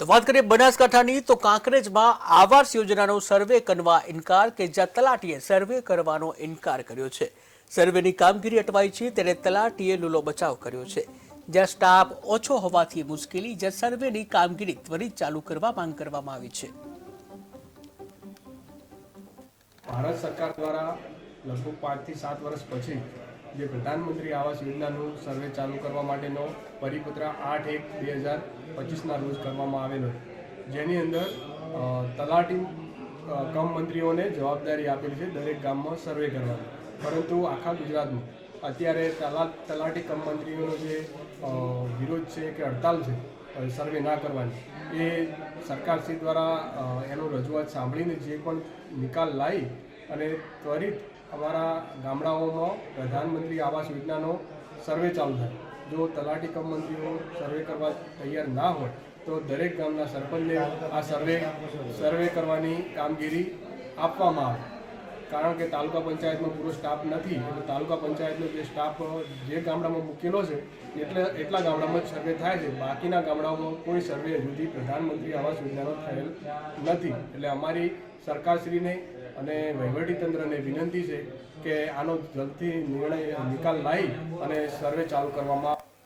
તો વાત કરીએ બનાસકાંઠાની, તો કાંકરેજમાં આવાસ યોજનાનો સર્વે કરવા ઇનકાર કે જ્યાં તલાટીએ સર્વે કરવાનો ઇનકાર કર્યો છે. સર્વેની કામગીરી અટવાઈ છે, ત્યારે તલાટીએ લૂલો બચાવ કર્યો છે. જ્યાં સ્ટાફ ઓછો હોવાથી મુશ્કેલી, જ્યાં સર્વેની કામગીરી ત્વરિત ચાલુ કરવા માંગ કરવામાં આવી છે. ભારત સરકાર દ્વારા લગભગ પાંચથી સાત વર્ષ પછી જે પ્રધાનમંત્રી આવાસ યોજનાનું સર્વે ચાલુ કરવા માટેનો પરિપત્ર આઠ એક બે હજાર પચીસના રોજ કરવામાં આવેલો જેની અંદર તલાટી કમ મંત્રીઓને જવાબદારી આપેલી છે દરેક ગામમાં સર્વે કરવાની. પરંતુ આખા ગુજરાતમાં અત્યારે તલા, તલાટી કમ મંત્રીઓનો જે વિરોધ છે કે હડતાલ છે સર્વે ના કરવાની, એ સરકારશ્રી દ્વારા એનો રજૂઆત સાંભળીને જે પણ નિકાલ લાવી અને ત્વરિત અમારા ગામડાઓમાં પ્રધાનમંત્રી આવાસ યોજનાનો સર્વે ચાલુ થાય. જો તલાટી કમ મંત્રીઓ સર્વે કરવા તૈયાર ના હોય, તો દરેક ગામના સરપંચને આ સર્વે સર્વે કરવાની કામગીરી આપવામાં આવે. કારણ કે તાલુકા પંચાયતમાં પૂરો સ્ટાફ નથી, એટલે તાલુકા પંચાયતનો જે સ્ટાફ જે ગામડામાં મૂકેલો છે, એટલે એટલા ગામડામાં જ સર્વે થાય છે. બાકીના ગામડાઓમાં કોઈ સર્વે હજુ પ્રધાનમંત્રી આવાસ યોજનાનો થયેલ નથી. એટલે અમારી સરકારશ્રીને અને વહીવટીતંત્રને વિનંતી છે કે આનો જલ્દથી નિર્ણય નિકાલ લાવી અને સર્વે ચાલુ કરવામાં